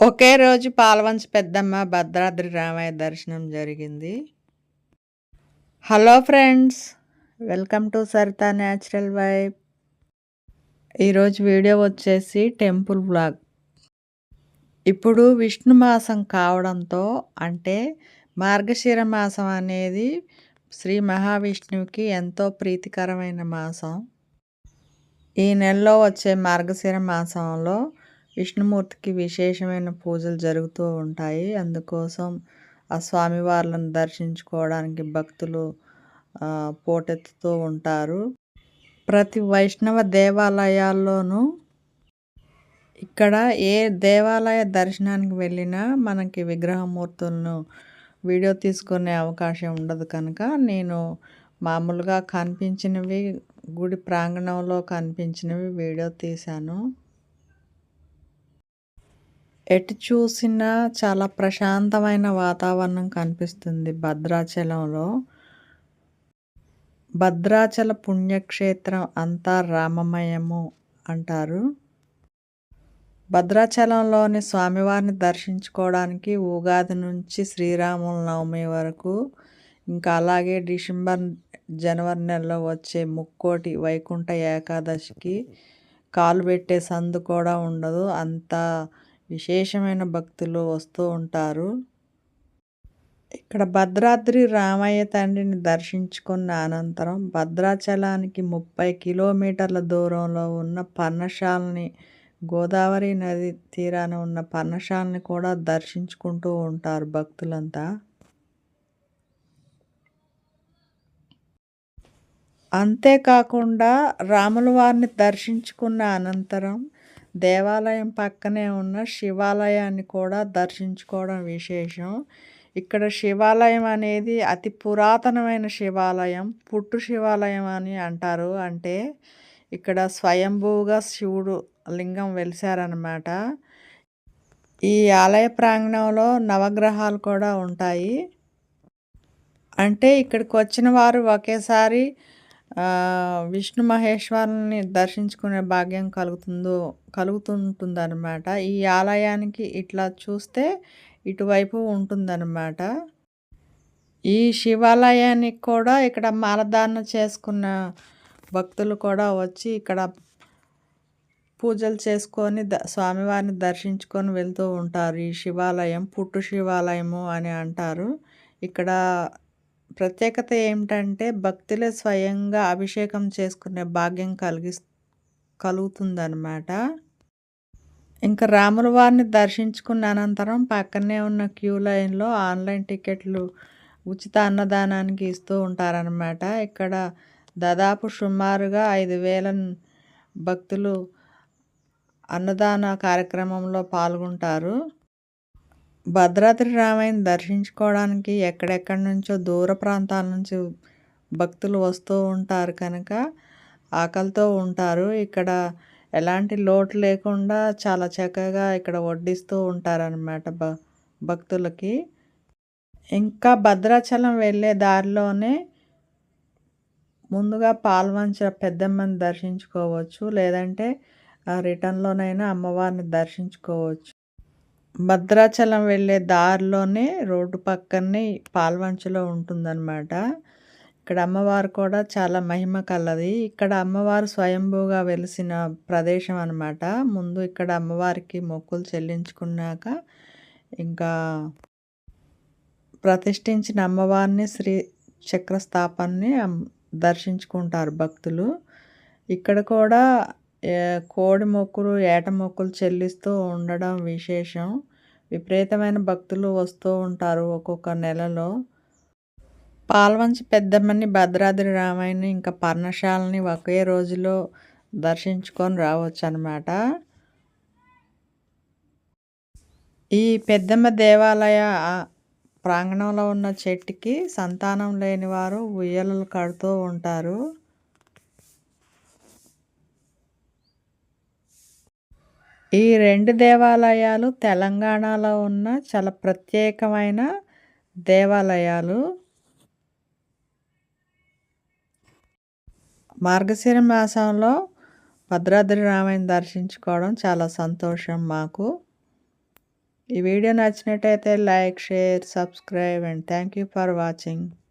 ఒకే రోజు పాల్వంచ పెద్దమ్మ భద్రాద్రి రామయ్య దర్శనం జరిగింది. Hello friends welcome to Saritha natural vibe. ఈరోజు వీడియో వచ్చేసి టెంపుల్ బ్లాగ్ ఇప్పుడు విష్ణు మాసం కావడంతో అంటే మార్గశిర మాసం అనేది శ్రీ మహావిష్ణువుకి ఎంతో ప్రీతికరమైన మాసం. ఈ నెలలో వచ్చే మార్గశిర మాసంలో విష్ణుమూర్తికి విశేషమైన పూజలు జరుగుతూ ఉంటాయి. అందుకోసం ఆ స్వామివార్లను దర్శించుకోవడానికి భక్తులు పోటెత్తుతూ ఉంటారు. ప్రతి వైష్ణవ దేవాలయాల్లోనూ ఇక్కడ ఏ దేవాలయ దర్శనానికి వెళ్ళినా మనకి విగ్రహమూర్తులను వీడియో తీసుకునే అవకాశం ఉండదు కనుక నేను మామూలుగా కనిపించినవి గుడి ప్రాంగణంలో కనిపించినవి వీడియో తీశాను. ఎటు చూసినా చాలా ప్రశాంతమైన వాతావరణం కనిపిస్తుంది భద్రాచలంలో. భద్రాచల పుణ్యక్షేత్రం అంతా రామమయము అంటారు. భద్రాచలంలోని స్వామివారిని దర్శించుకోవడానికి ఉగాది నుంచి శ్రీరాముల నవమి వరకు ఇంకా అలాగే డిసెంబర్ జనవరి నెలలో వచ్చే ముక్కోటి వైకుంఠ ఏకాదశికి కాలు పెట్టే సందు కూడా ఉండదు. అంతా విశేషమైన భక్తులు వస్తూ ఉంటారు. ఇక్కడ భద్రాద్రి రామయ్య తండ్రిని దర్శించుకున్న అనంతరం భద్రాచలానికి ముప్పై కిలోమీటర్ల దూరంలో ఉన్న పర్ణశాలని గోదావరి నది తీరాన ఉన్న పర్ణశాలని కూడా దర్శించుకుంటూ ఉంటారు భక్తులంతా. అంతేకాకుండా రాముల వారిని దర్శించుకున్న అనంతరం దేవాలయం పక్కనే ఉన్న శివాలయాన్ని కూడా దర్శించుకోవడం విశేషం. ఇక్కడ శివాలయం అనేది అతి పురాతనమైన శివాలయం. పుట్టు శివాలయం అని అంటారు. అంటే ఇక్కడ స్వయంభూగా శివుడు లింగం వెలిశారనమాట ఈ ఆలయ ప్రాంగణంలో నవగ్రహాలు కూడా ఉంటాయి. అంటే ఇక్కడికి వచ్చిన వారు ఒకేసారి విష్ణు మహేశ్వరుని దర్శించుకునే భాగ్యం కలుగుతుందో కలుగుతుంటుందన్నమాట. ఈ ఆలయానికి ఇట్లా చూస్తే ఇటువైపు ఉంటుందన్నమాట. ఈ శివాలయానికి కూడా ఇక్కడ మాలధారణ చేసుకున్న భక్తులు కూడా వచ్చి ఇక్కడ పూజలు చేసుకొని ద స్వామివారిని దర్శించుకొని వెళ్తూ ఉంటారు. ఈ శివాలయం పుట్టు శివాలయము అని అంటారు. ఇక్కడ ప్రత్యేకత ఏమిటంటే భక్తులే స్వయంగా అభిషేకం చేసుకునే భాగ్యం కలిగి కలుగుతుందన్నమాట. ఇంకా రాముల వారిని దర్శించుకున్న అనంతరం పక్కనే ఉన్న క్యూ లైన్లో ఆన్లైన్ టికెట్లు ఉచిత అన్నదానానికి ఇస్తూ ఉంటారనమాట ఇక్కడ దాదాపు సుమారుగా ఐదు వేల భక్తులు అన్నదాన కార్యక్రమంలో పాల్గొంటారు. భద్రాద్రి రామయ్యని దర్శించుకోవడానికి ఎక్కడెక్కడి నుంచో దూర ప్రాంతాల నుంచి భక్తులు వస్తూ ఉంటారు కనుక ఆకలితో ఉంటారు. ఇక్కడ ఎలాంటి లోటు లేకుండా చాలా చక్కగా ఇక్కడ వడ్డిస్తూ ఉంటారనమాట భ భక్తులకి. ఇంకా భద్రాచలం వెళ్ళే దారిలోనే ముందుగా పాల్వంచ పెద్దమ్మని దర్శించుకోవచ్చు. లేదంటే రిటర్న్లోనైనా అమ్మవారిని దర్శించుకోవచ్చు. భద్రాచలం వెళ్ళే దారిలోనే రోడ్డు పక్కనే పాల్వంచలో ఉంటుందన్నమాట. ఇక్కడ అమ్మవారు కూడా చాలా మహిమ కలది. ఇక్కడ అమ్మవారు స్వయంభూగా వెలిసిన ప్రదేశం అనమాట ముందు ఇక్కడ అమ్మవారికి మొక్కులు చెల్లించుకున్నాక ఇంకా ప్రతిష్ఠించిన అమ్మవారిని శ్రీ చక్రస్థాపాన్ని దర్శించుకుంటారు భక్తులు. ఇక్కడ కూడా కోడి మొక్కులు ఏట మొక్కులు చెల్లిస్తూ ఉండడం విశేషం. విపరీతమైన భక్తులు వస్తూ ఉంటారు ఒక్కొక్క నెలలో. పాల్వంచి పెద్దమ్మని భద్రాద్రి రామాయణి ఇంకా పర్ణశాలని ఒకే రోజులో దర్శించుకొని రావచ్చు అనమాట ఈ పెద్దమ్మ దేవాలయ ప్రాంగణంలో ఉన్న చెట్టుకి సంతానం లేని వారు ఉయ్యలలు కడుతూ ఉంటారు. ఈ రెండు దేవాలయాలు తెలంగాణలో ఉన్న చాలా ప్రత్యేకమైన దేవాలయాలు. మార్గశిర మాసంలో భద్రాద్రి రామాయణ దర్శించుకోవడం చాలా సంతోషం మాకు. ఈ వీడియో నచ్చినట్టయితే like share subscribe and thank you for watching.